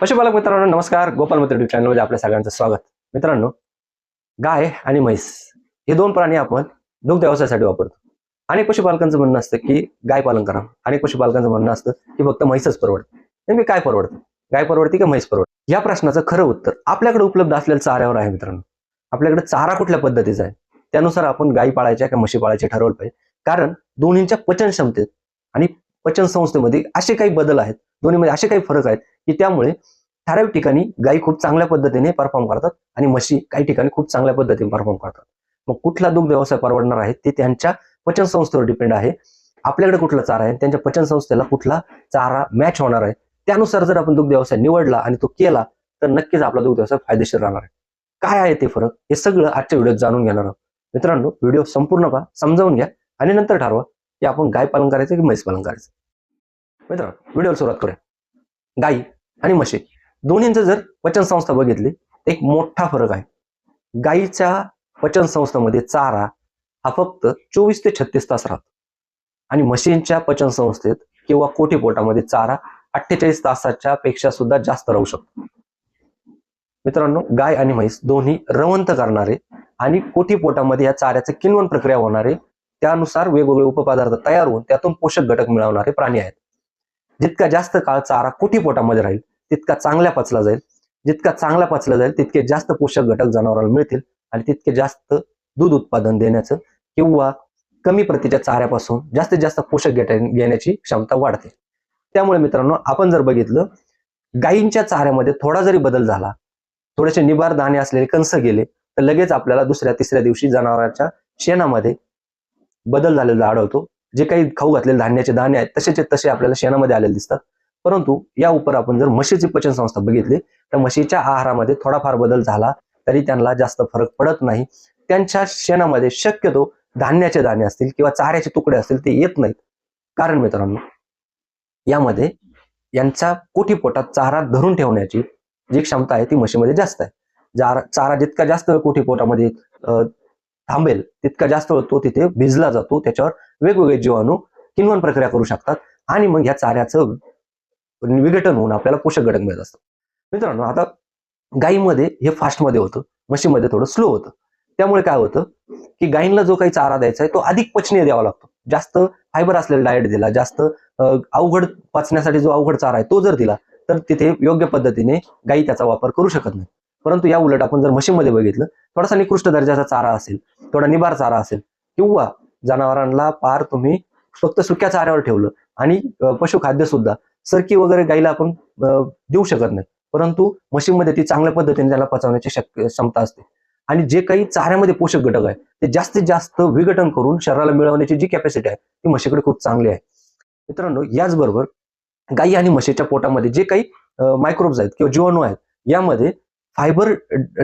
पशुपालक मित्रांनो नमस्कार. गोपाल मित्र युट्यूब चॅनलमध्ये आपल्या सगळ्यांचं स्वागत. मित्रांनो गाय आणि म्हैस हे दोन प्राणी आपण दुग्ध व्यवसायासाठी वापरतो. अनेक पशुपालकांचं म्हणणं असतं की गाय पालन करा. अनेक पशुपालकांचं म्हणणं असतं की फक्त म्हैसच परवडतं. नेमकी काय परवडतं? गाय परवडते की म्हैस परवडते? या प्रश्नाचं खरं उत्तर आपल्याकडे उपलब्ध असलेल्या चाऱ्यावर आहे मित्रांनो. आपल्याकडे चारा कुठल्या पद्धतीचा आहे? त्यानुसार आपण गायी पाळायच्या का म्हशी पाळायच्या ठरवलं पाहिजे. कारण दोन्हींच्या पचन क्षमतेत आणि पचन संस्थेमध्ये असे काही बदल आहेत दोन्हीमध्ये असे काही फरक आहेत की त्यामुळे ठराविक ठिकाणी गायी खूप चांगल्या पद्धतीने परफॉर्म करतात आणि म्हशी काही ठिकाणी खूप चांगल्या पद्धतीने परफॉर्म करतात. मग कुठला दुग्ध व्यवसाय परवडणार आहे ते त्यांच्या पचन संस्थेवर डिपेंड आहे. आपल्याकडे कुठला चारा आहे त्यांच्या पचन संस्थेला कुठला चारा मॅच होणार आहे त्यानुसार जर आपण दुग्ध व्यवसाय निवडला आणि तो केला तर नक्कीच आपला दुग्ध व्यवसाय फायदेशीर राहणार आहे. काय आहे ते फरक? हे सगळं आजच्या व्हिडिओत जाणून घेणार आहोत. मित्रांनो व्हिडिओ संपूर्ण पहा समजावून घ्या आणि नंतर ठरवा की आपण गाय पालन करायचं की म्हैस पालन करायचं. मित्र व्हिडिओला सुरुवात करूया. गाई आणि म्हशी. दोन्हींचं जर पचन संस्था बघितली तर एक मोठा फरक आहे. गाईच्या पचन संस्थेमध्ये चारा हा फक्त चोवीस ते छत्तीस तास राहतो. आणि म्हशींच्या पचन संस्थेत किंवा कोटीपोटामध्ये चारा अठ्ठेचाळीस तासाच्या पेक्षा सुद्धा जास्त राहू शकतो. मित्रांनो गाय आणि म्हैस दोन्ही रवंत करणारे आणि कोटीपोटामध्ये या चाऱ्याचं किण्वन प्रक्रिया होणारे त्यानुसार वेगवेगळे उपपदार्थ तयार होऊन त्यातून पोषक घटक मिळवणारे प्राणी आहेत. जितका जास्त काळ चारा कोटीपोटामध्ये राहील तितका चांगल्या पचला जाईल. जितका चांगला पचला जाईल तितके जास्त पोषक घटक जनावरांना मिळतील आणि तितके जास्त दूध उत्पादन देण्याचं किंवा कमी प्रतीच्या चाऱ्यापासून जास्तीत जास्त पोषक घेण्याची क्षमता वाढते. त्यामुळे मित्रांनो आपण जर बघितलं गायींच्या चाऱ्यामध्ये थोडा जरी बदल झाला थोडेसे निबार दाणे असलेले कंस गेले तर लगेच आपल्याला दुसऱ्या तिसऱ्या दिवशी जनावरांच्या शेणामध्ये बदल झालेला आढळतो. जे काही खाऊ घातलेले धान्याचे दाणे आहेत तसेचे तसे आपल्याला शेणामध्ये आलेले दिसतात. परंतु या उपर आपण जर म्हशीची पचन संस्था बघितली तर म्हशीच्या आहारामध्ये थोडाफार बदल झाला तरी त्यांना जास्त फरक पडत नाही. त्यांच्या शेणामध्ये शक्यतो धान्याचे दाणे असतील किंवा चाऱ्याचे तुकडे असतील ते येत नाहीत. कारण मित्रांनो यामध्ये यांच्या कोटीपोटात चारा धरून ठेवण्याची जी क्षमता आहे ती म्हशीमध्ये जास्त आहे. जारा चारा जितका जास्त कोठी पोटामध्ये थांबेल तितका जास्त तो तिथे भिजला जातो त्याच्यावर वेगवेगळे जीवाणू किण्वन प्रक्रिया करू शकतात आणि मग ह्या चाऱ्याचं विघटन होऊन आपल्याला पोषक घटक मिळत असतं मित्रांनो आता गायीमध्ये हे फास्टमध्ये होतं म्हशीमध्ये थोडं स्लो होतं. त्यामुळे काय होतं की गायींना जो काही चारा द्यायचा आहे तो अधिक पचनीय द्यावा लागतो. जास्त फायबर असलेला डाएट दिला जास्त अवघड पचण्यासाठी जो अवघड चारा आहे तो जर दिला तर तिथे योग्य पद्धतीने गायी त्याचा वापर करू शकत नाही. परंतु या उलट आपण जर म्हशीमध्ये बघितलं थोडासा निकृष्ट दर्जाचा चारा असेल थोडा निबार चारा असेल किंवा जनावरांना पार तुम्ही फक्त सुक्या चाऱ्यावर ठेवलं आणि पशुखाद्य सुद्धा सरकी वगैरे गाईला आपण देऊ शकत नाही. परंतु म्हशीमध्ये ती चांगल्या पद्धतीने त्याला पचवण्याची शक्य क्षमता असते. आणि जे काही चाऱ्यामध्ये पोषक घटक आहे ते जास्तीत जास्त विघटन करून शरीराला मिळवण्याची जी कॅपॅसिटी आहे ती म्हशीकडे खूप चांगली आहे. मित्रांनो याचबरोबर गाई आणि म्हशीच्या पोटामध्ये जे काही मायक्रोब्स आहेत किंवा जीवाणू आहेत यामध्ये फायबर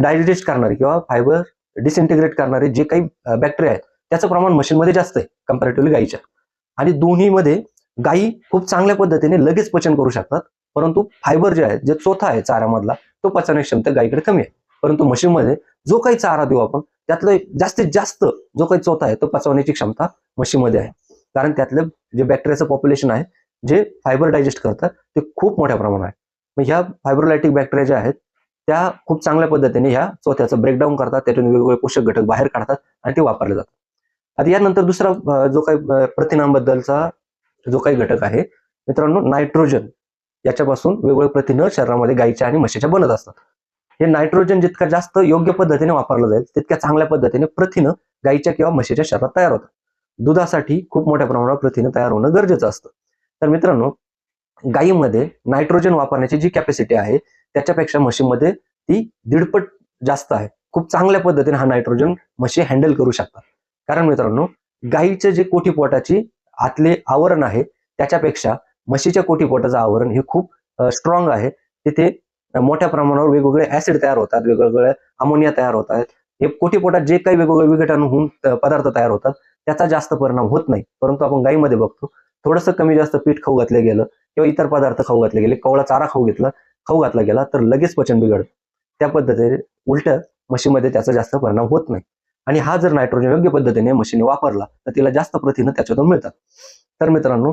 डायजेस्ट करणारे किंवा फायबर डिसइंटिग्रेट करणारे जे काही बॅक्टेरिया आहेत त्याचं प्रमाण मशीनमध्ये जास्त आहे कम्पॅरेटिव्हली गाईच्या. आणि दोन्हीमध्ये गायी खूप चांगल्या पद्धतीने लगेच पचन करू शकतात परंतु फायबर जे आहे जे चोथा आहे चाऱ्यामधला तो पचण्याची क्षमता गायीकडे कमी आहे. परंतु म्हशीमध्ये जो काही चारा देऊ आपण त्यातलं जास्तीत जास्त जो काही चोथा आहे तो पचवण्याची क्षमता म्हशीमध्ये आहे. कारण त्यातलं जे बॅक्टेरियाचं पॉप्युलेशन आहे जे फायबर डायजेस्ट करतात ते खूप मोठ्या प्रमाणात आहे. मग ह्या फायब्रोलायटिक बॅक्टेरिया ज्या आहेत त्या खूप चांगल्या पद्धतीने ह्या चोथ्याचं ब्रेकडाऊन करतात. त्यातून वेगवेगळे पोषक घटक बाहेर काढतात आणि ते वापरले जातात. आता यानंतर दुसरा जो काही प्रथिनांबद्दलचा जो काही घटक आहे मित्रांनो नायट्रोजन याच्यापासून वेगवेगळे प्रथिनं शरीरामध्ये गायीच्या आणि म्हशीच्या बनत असतात. हे नायट्रोजन जितका जास्त योग्य पद्धतीने वापरलं जाईल तितक्या चांगल्या पद्धतीने प्रथिनं गायीच्या किंवा म्हशीच्या शरीरात तयार होतात. दुधासाठी खूप मोठ्या प्रमाणावर प्रथिनं तयार होणं गरजेचं असतं. तर मित्रांनो गायीमध्ये नायट्रोजन वापरण्याची जी कॅपॅसिटी आहे त्याच्यापेक्षा म्हशीमध्ये ती दीडपट जास्त आहे. खूप चांगल्या पद्धतीने हा नायट्रोजन म्हशी हँडल करू शकतात. कारण मित्रांनो गाईचे जे कोठीपोटाची आतले आवरण आहे त्याच्यापेक्षा म्हशीच्या कोठीपोटाचं आवरण हे खूप स्ट्रॉंग आहे. तिथे मोठ्या प्रमाणावर वेगवेगळे ऍसिड तयार होतात वेगवेगळे अमोनिया तयार होतात. हे कोठीपोटात जे काही वेगवेगळे विघटन होऊन पदार्थ तयार होतात त्याचा जास्त परिणाम होत नाही. परंतु आपण गायीमध्ये बघतो थोडंसं कमी जास्त पीठ खाऊ घातले गेलं किंवा इतर पदार्थ खाऊ घातले गेले कवळा चारा खाऊ घेतला खाऊ घातला गेला तर लगेच पचन बिघडतं. त्या पद्धतीने उलट म्हशीमध्ये त्याचा जास्त परिणाम होत नाही. आणि हा जर नायट्रोजन योग्य पद्धतीने म्हशीने वापरला तर तिला जास्त प्रथिनं त्याच्यातून मिळतात. तर मित्रांनो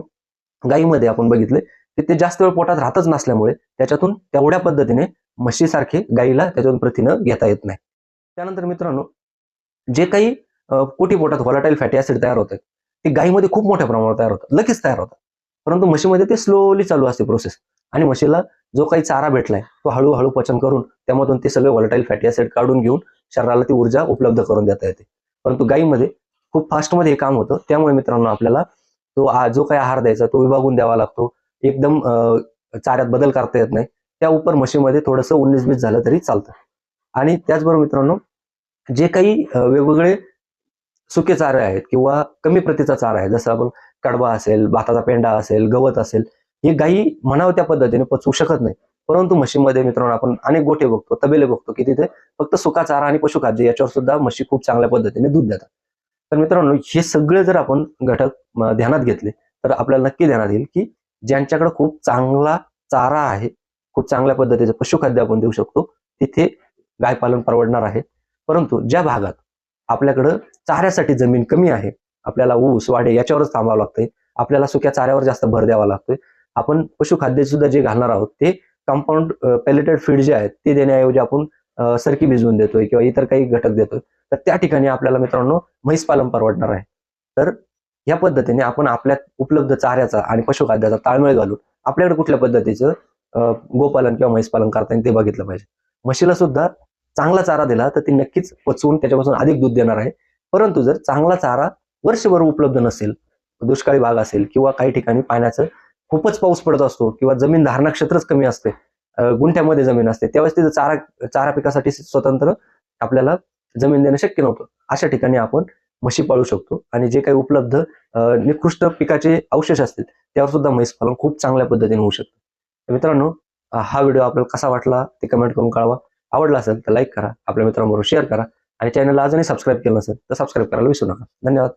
गायीमध्ये आपण बघितले की ते जास्त वेळ पोटात राहतच नसल्यामुळे त्याच्यातून तेवढ्या पद्धतीने म्हशीसारखे गाईला त्याच्यातून प्रथिनं घेता येत नाही. त्यानंतर मित्रांनो जे काही कोटी पोटात व्हॉलाटाईल फॅटी ऍसिड तयार होतात ते गाईमध्ये खूप मोठ्या प्रमाणावर तयार होतात लगेच तयार होतात परंतु म्हशीमध्ये ते स्लोली चालू असते प्रोसेस आणि म्हशीला जो काही चारा भेटलाय तो हळूहळू पचन करून त्यामधून ते सगळे व्हॉलाटाईल फॅटी ऍसिड काढून घेऊन शरीराला ती ऊर्जा उपलब्ध करून देता येते. परंतु गायीमध्ये खूप फास्टमध्ये हे काम होतं. त्यामुळे मित्रांनो आपल्याला तो जो काही आहार द्यायचा तो विभागून द्यावा लागतो. एकदम चाऱ्यात बदल करता येत नाही. त्या उपर म्हशीमध्ये थोडंसं उन्नीस बीस झालं तरी चालतं. आणि त्याचबरोबर मित्रांनो जे काही वेगवेगळे सुके चारे आहेत किंवा कमी प्रतीचा चारा आहे. जसं आपण कडवा असेल भाताचा पेंडा असेल गवत असेल हे गायी म्हणावं त्या पद्धतीने पचवू शकत नाही. परंतु म्हशीमध्ये मित्रांनो आपण अनेक गोठे बघतो तबेले बघतो की तिथे फक्त सुका चारा आणि पशुखाद्य याच्यावर सुद्धा म्हशी खूप चांगल्या पद्धतीने दूध देतात. तर मित्रांनो हे सगळे जर आपण घटक ध्यानात घेतले तर आपल्याला नक्की ध्यानात येईल की ज्यांच्याकडे खूप चांगला चारा आहे खूप चांगल्या पद्धतीचं पशुखाद्य आपण देऊ शकतो तिथे गायपालन परवडणार आहे. परंतु ज्या भागात आपल्याकडं चाऱ्यासाठी जमीन कमी आहे आपल्याला ऊस वाडे याच्यावरच थांबावं लागतंय आपल्याला सुक्या चाऱ्यावर जास्त भर द्यावा लागतोय आपण पशुखाद्य सुद्धा जे घालणार आहोत ते कंपाऊंड पेलेटेड फीड जे आहेत ते देण्याऐवजी आपण सरकी भिजवून देतोय किंवा इतर काही घटक देतोय. तर त्या ठिकाणी आपल्याला मित्रांनो म्हैस पालन परवडणार आहे. तर या पद्धतीने आपण आपल्या उपलब्ध चाऱ्याचा आणि पशुखाद्याचा ताळमेळ घालून आपल्याकडे कुठल्या पद्धतीचं गोपालन किंवा म्हैस पालन करता येईल ते बघितलं पाहिजे. म्हशीला सुद्धा चांगला चारा दिला तर ती नक्कीच पचवून त्याच्यापासून अधिक दूध देणार आहे. परंतु जर चांगला चारा वर्षभर उपलब्ध नसेल दुष्काळी भाग असेल किंवा काही ठिकाणी पाण्याचं खूपच पाऊस पडत असतो किंवा जमीन धारणा क्षेत्रच कमी असते गुंठ्यामध्ये जमीन असते. त्यावेळेस तिथं चारा चारा पिकासाठी स्वतंत्र आपल्याला जमीन देणं शक्य नव्हतं. अशा ठिकाणी आपण म्हशी पाळू शकतो आणि जे काही उपलब्ध निकृष्ट पिकाचे अवशेष असतील त्यावर सुद्धा म्हैस पालन खूप चांगल्या पद्धतीने होऊ शकतं. मित्रांनो हा व्हिडिओ आपल्याला कसा वाटला ते कमेंट करून कळवा. आवडला असेल तर लाईक करा आपल्या मित्रांबरोबर शेअर करा आणि चॅनलला अजूनही सबस्क्राईब केलं नसेल तर सबस्क्राईब करायला विसरू नका. धन्यवाद.